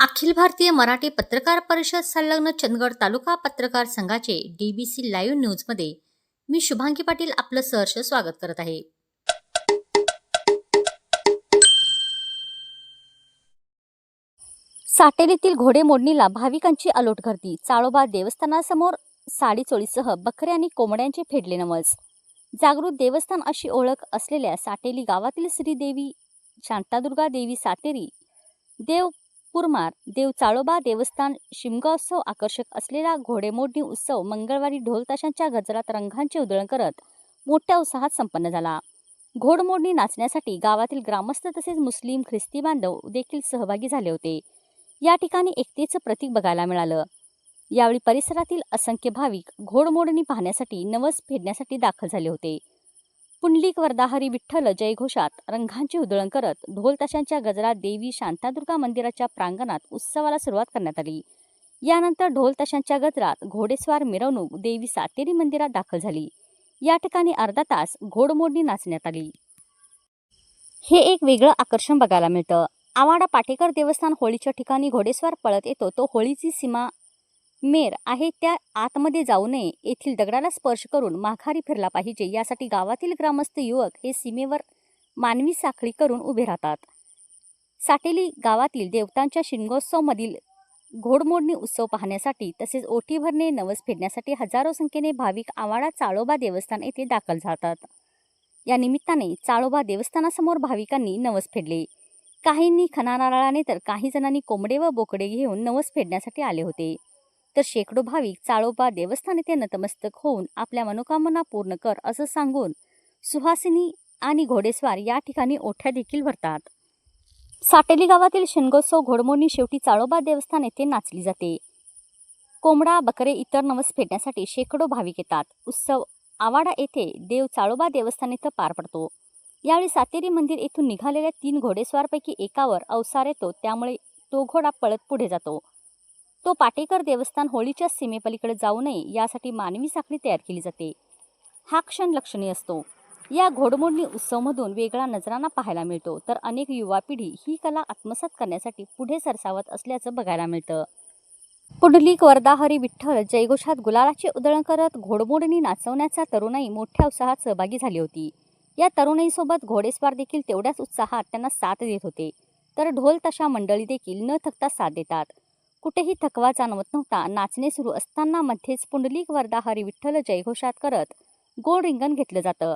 अखिल भारतीय मराठी पत्रकार परिषद संलग्न चंदगड तालुका पत्रकार संघाचे डीबीसी लाईव्ह न्यूजमध्ये मी शुभांगी पाटील आपलं सहर्ष स्वागत करत आहे. साटेलीतील घोडेमोडणीला भाविकांची अलोट गर्दी. चाळोबा देवस्थानासमोर साडीचोळीसह बकऱ्या आणि कोंबड्यांचे फेडले नवस. जागृत देवस्थान अशी ओळख असलेल्या साटेली गावातील श्रीदेवी शांतादुर्गा देवी सातेरी देव पुरमार देव चाळोबा देवस्थान शिमगोत्सव आकर्षक असलेला घोडेमोडणी उत्सव मंगळवारी ढोलताशांच्या गजरात रंगांचे उधळण करत मोठ्या उत्साहात संपन्न झाला. घोडमोडणी नाचण्यासाठी गावातील ग्रामस्थ तसेच मुस्लिम ख्रिस्ती बांधव देखील सहभागी झाले होते. या ठिकाणी एकतेचं प्रतीक बघायला मिळालं. यावेळी परिसरातील असंख्य भाविक घोडमोडणी पाहण्यासाठी नवस फेडण्यासाठी दाखल झाले होते. पुंडलिक वरदाहरी विठ्ठल जयघोषात रंगांची उधळण करत ढोल ताशांच्या गजरात देवी शांतादुर्गा मंदिराच्या प्रांगणात उत्सवाला सुरुवात करण्यात आली. यानंतर ढोल ताशांच्या गजरात घोडेस्वार मिरवणूक देवी सातेरी मंदिरात दाखल झाली. या ठिकाणी अर्धा तास घोडमोडणी नाचण्यात आली. हे एक वेगळं आकर्षण बघायला मिळतं. आवाडा पाटेकर देवस्थान होळीच्या ठिकाणी घोडेस्वार पळत येतो. तो होळीची सीमा मेर आहे त्या आतमध्ये जाऊ नये येथील दगडाला स्पर्श करून माघारी फिरला पाहिजे. यासाठी गावातील ग्रामस्थ युवक हे सीमेवर मानवी साखळी करून उभे राहतात. साटेली गावातील देवतांच्या शिंगोत्सवमधील घोडमोडणी उत्सव पाहण्यासाठी तसेच ओटी भरणे नवस फेडण्यासाठी हजारो संख्येने भाविक आवाडा चाळोबा देवस्थान येथे दाखल झातात या निमित्ताने चाळोबा देवस्थानासमोर भाविकांनी नवस फेडले. काहींनी खनानाराळाने तर काही जणांनी कोंबडे व बोकडे घेऊन नवस फेडण्यासाठी आले होते. तर शेकडो भाविक चाळोबा देवस्थान येथे नतमस्तक होऊन आपल्या मनोकामना पूर्ण कर असं सांगून सुहासिनी आणि घोडेस्वार या ठिकाणी ओठ्या देखील भरतात. साटेली गावातील शिनगोत्सव घोडमोडणी शेवटी चाळोबा देवस्थान येथे नाचली जाते. कोंबडा बकरे इतर नवस फेडण्यासाठी शेकडो भाविक येतात. उत्सव आवाडा येथे देव चाळोबा देवस्थान येथे पार पडतो. यावेळी सातेरी मंदिर येथून निघालेल्या तीन घोडेस्वारपैकी एकावर अवसार येतो त्यामुळे तो घोडा पळत पुढे जातो. तो पाटेकर देवस्थान होळीच्या सीमेपलीकडे जाऊ नये यासाठी मानवी साखळी तयार केली जाते. हा क्षण लक्षणीय असतो. या घोडमोडणी उत्सवमधून वेगळा नजराना पाहायला मिळतो तर अनेक युवा पिढी ही कला आत्मसात करण्यासाठी पुढे सरसावत असल्याचं बघायला मिळतं. पुंडलिक वरदाहरी विठ्ठल जयघोषात गुलालाचे उधळण करत घोडमोडणी नाचवण्याचा तरुणाई मोठ्या उत्साहात सहभागी झाली होती. या तरुणाईसोबत घोडेस्वार देखील तेवढ्याच उत्साहात त्यांना साथ देत होते. तर ढोल तशा मंडळी देखील न थकता साथ देतात. कुठेही थकवा जाणवत नव्हता. नाचणे सुरू असताना मध्येच पुंडलिक वरदाहरी विठ्ठल जयघोषात करत गोड रिंगण घेतलं जातं.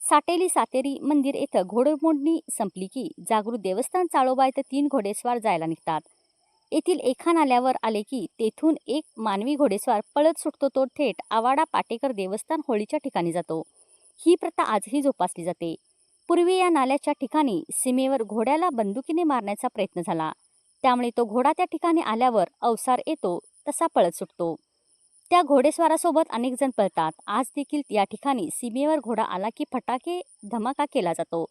साटेली सातेरी मंदिर येथं घोडमोडणी संपली की जागृत देवस्थान चाळोबा इथं तीन घोडेस्वार जायला निघतात. येथील एका नाल्यावर आले की तेथून एक मानवी घोडेस्वार पळत सुटतो तो थेट आवाडा पाटेकर देवस्थान होळीच्या ठिकाणी जातो. ही प्रथा आजही जोपासली जाते. पूर्वी या नाल्याच्या ठिकाणी सीमेवर घोड्याला बंदुकीने मारण्याचा प्रयत्न झाला. त्यामुळे तो घोडा त्या ठिकाणी आल्यावर अवसार येतो तसा पळत सुटतो. त्या घोडेस्वारासोबत अनेक जण पळतात. आज देखील या ठिकाणी सीमेवर घोडा आला की फटाके धमाका केला जातो.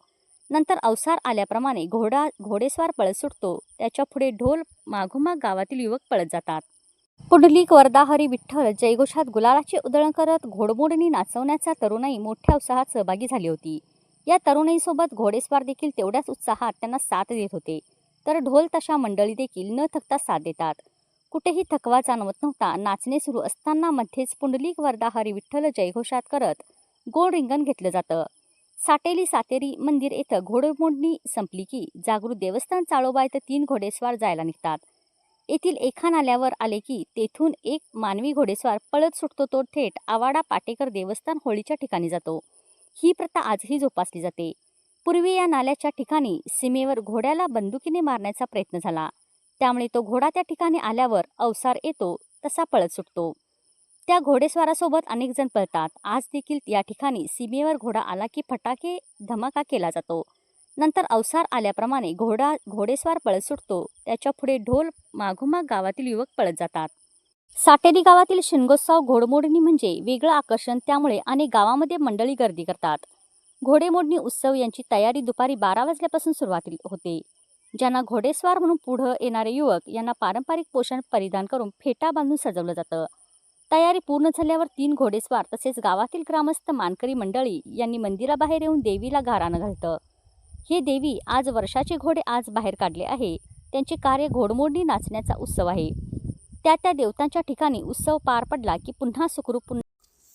नंतर अवसार आल्याप्रमाणे घोडा घोडेस्वार पळत सुटतो. त्याच्या पुढे ढोल माघोमाग गावातील युवक पळत जातात. पुंडलिक वर्धाहरी विठ्ठल जयघोषात गुलालाचे उधळण करत घोडमोडणी नाचवण्याचा तरुणाई मोठ्या उत्साहात सहभागी झाली होती. या तरुणाईसोबत घोडेस्वार देखील तेवढ्याच उत्साहात त्यांना साथ देत होते. तर ढोल तशा मंडळी देखील न थकता साथ देतात. कुठेही थकवा जाणवत नव्हता. नाचणे सुरू असताना मध्येच पुंडलिक वरदाहरी विठ्ठल जयघोषात करत गोड रिंगण घेतलं जातं. साटेली सातेरी मंदिर येथं घोडमोडणी संपली की जागृत देवस्थान चाळोबा इथं तीन घोडेस्वार जायला निघतात. येथील एका नाल्यावर आले की तेथून एक मानवी घोडेस्वार पळत सुटतो तो थेट आवाडा पाटेकर देवस्थान होळीच्या ठिकाणी जातो. ही प्रथा आजही जोपासली जाते. पूर्वी या नाल्याच्या ठिकाणी सीमेवर घोड्याला बंदुकीने मारण्याचा प्रयत्न झाला. त्यामुळे तो घोडा त्या ठिकाणी आल्यावर अवसार येतो तसा पळत सुटतो. त्या घोडेस्वारासोबत अनेक जण पळतात. आज देखील या ठिकाणी सीमेवर घोडा आला की फटाके धमाका केला जातो. नंतर अवसार आल्याप्रमाणे घोडा घोडेस्वार पळत सुटतो. त्याच्या पुढे ढोल माघोमाग गावातील युवक पळत जातात. साटेरी गावातील शिनगोत्सव घोडमोडणी म्हणजे वेगळं आकर्षण. त्यामुळे अनेक गावामध्ये मंडळी गर्दी करतात. घोडेमोडणी उत्सव यांची तयारी दुपारी बारा वाजल्यापासून सुरुवात होते. ज्यांना घोडेस्वार म्हणून पुढं येणारे युवक यांना पारंपरिक पोषण परिधान करून फेटा बांधून सजवलं जातं. तयारी पूर्ण झाल्यावर तीन घोडेस्वार तसेच गावातील ग्रामस्थ मानकरी मंडळी यांनी मंदिराबाहेर येऊन देवीला घारानं घालतं. हे देवी आज वर्षाचे घोडे आज बाहेर काढले आहे. त्यांचे कार्य घोडमोडणी नाचण्याचा उत्सव आहे. त्या त्या देवतांच्या ठिकाणी उत्सव पार पडला की पुन्हा सुखरूप पुन्हा